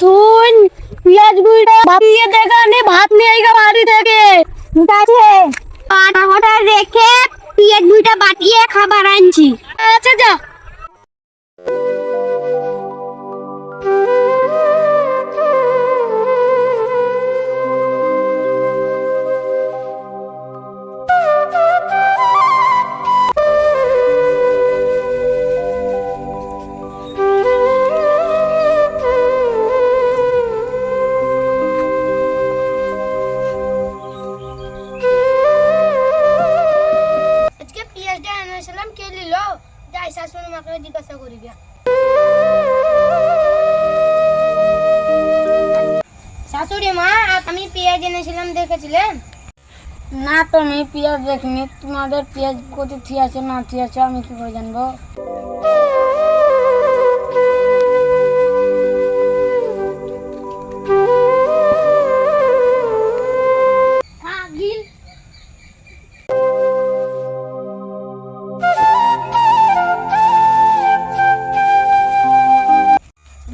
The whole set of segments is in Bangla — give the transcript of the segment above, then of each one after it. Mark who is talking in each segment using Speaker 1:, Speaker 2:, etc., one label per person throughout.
Speaker 1: তুই পেঁয়াজ বুড়িটা ভাপিয়ে দেখা নে ভাত নিয়ে আইগা বাড়ি থেকে
Speaker 2: ঠিক আছে আটা ওটা রেখে পেঁয়াজ দুইটা বাটিয়ে খাবার আনছি
Speaker 1: আচ্ছা যা
Speaker 2: পেঁয়াজ এনেছিলাম দেখেছিলেন
Speaker 1: না তো আমি পেঁয়াজ দেখিনি। তোমাদের পেঁয়াজ কত ঠিক আছে না ঠিক আছে আমি কি করে জানব?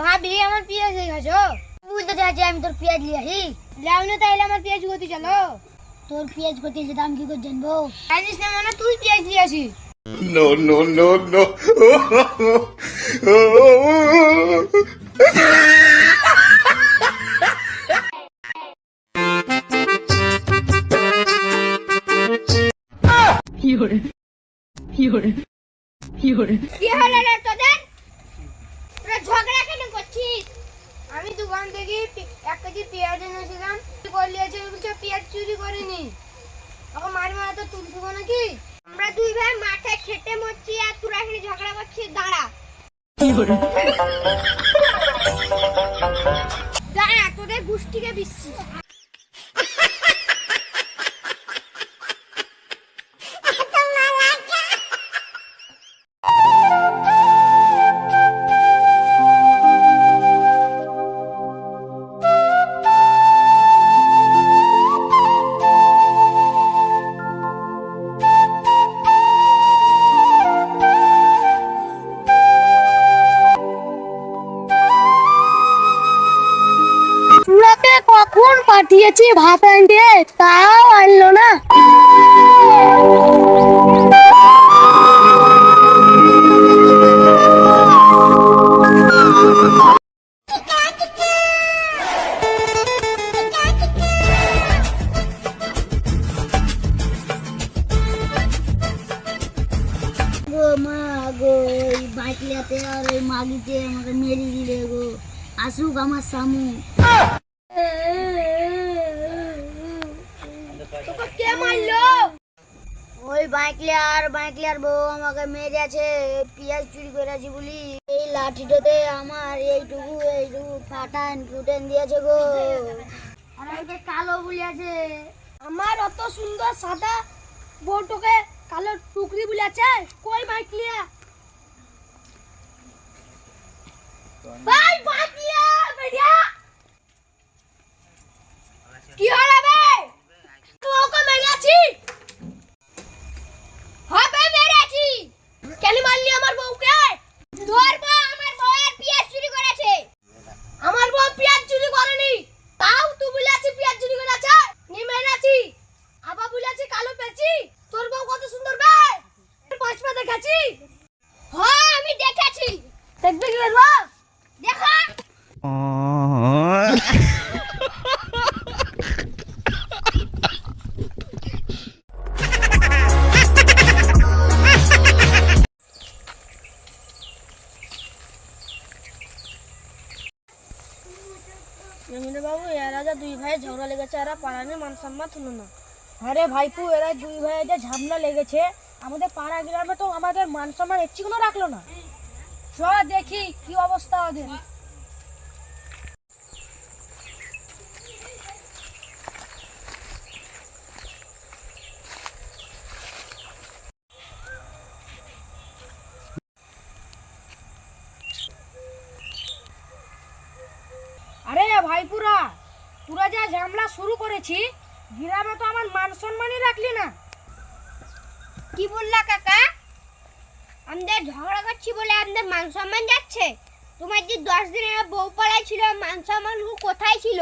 Speaker 2: ভাবি আমার পেঁয়াজ দেখাছো? বুঝতে চাইছি আমি তোর পেঁয়াজ লিয়ে আসি। না তাইলে আমার পেঁয়াজ গতি চলো। তোর পেঁয়াজ গতি যে দাম কি করে জানব? জানিস না মানে তুই পেঁয়াজ লিয়ে আসি
Speaker 3: no.
Speaker 2: কি হলো রে তোদের? ঝগড়া কেন করছিস? আমি দোকান থেকে এক কেজি পেঁয়াজ এনেছিলাম। নিয়েছে বলছে পেঁয়াজ চুরি করিনি। এখন মারি মারা তো তুলবো নাকি? আমরা দুই ভাই মাঠে খেটে মরছি আর তোরা এখানে ঝগড়া করছিস দাঁড়া। দাঁড়া তোদের গোষ্ঠীকে বিচ্ছি
Speaker 1: পাঠিয়েছি ভাত আনতে, তাও আনলো না।
Speaker 2: বাটলাতে আর ওই মাগিতে আমাকে মেরে দিলে গো। আসুক আমার সামু। ওই বাইকলিয়ার বাইকলিয়ার বউ আমাকে মেরেছে পেঁয়াজ চুরি করেছি বলি। এই লাঠিটাতে আমার এইটুকু এইটুকু ফাটান ফুটেন দিয়েছে গো। আমাকে কালো বলিয়াছে আমার অত সুন্দর সাদা বউটোকে কালো টুকরি বলিয়াছে কই বাইকলিয়া ভাই বাইকলিয়া বেরিয়া কি হলো বে তোকে মেরেছি হবে মেরেছি কেন মারলি আমার বউকে তোর বউ আমার বউয়ের পেঁয়াজ চুরি করেছে আমার বউ পেঁয়াজ চুরি করেনি তাও তুই বলেছি পেঁয়াজ চুরি করেছে নি মেরেছি আবার বলেছি কালো পেয়েছি তোর বউ কত সুন্দর বে পাঁচ পা দেখাচ্ছি হ্যাঁ আমি দেখেছি দেখবে কি করব দেখা
Speaker 1: জমিদার বাবু এরা যা দুই ভাই ঝগড়া লেগেছে, এরা পাড়ানে মান সম্মান হলো না। আরে ভাইপু, এরা দুই ভাই যে ঝামলা লেগেছে, আমাদের পাড়া গ্রামে তো আমাদের মান সম্মান একটি রাখল না। চ দেখি কি অবস্থা ওদের আরে ভাইপুরা তোরা যা ঝামলা শুরু করেছি, গ্রামে তো আমার মান সম্মানই রাখলি না।
Speaker 2: কি বললা কাকা? আমাদের ঝগড়া করছি বলে আমাদের মান সম্মান যাচ্ছে? তোমার যে দশ দিনের বউ পাড়ায় ছিল, মান সম্মান কোথায় ছিল?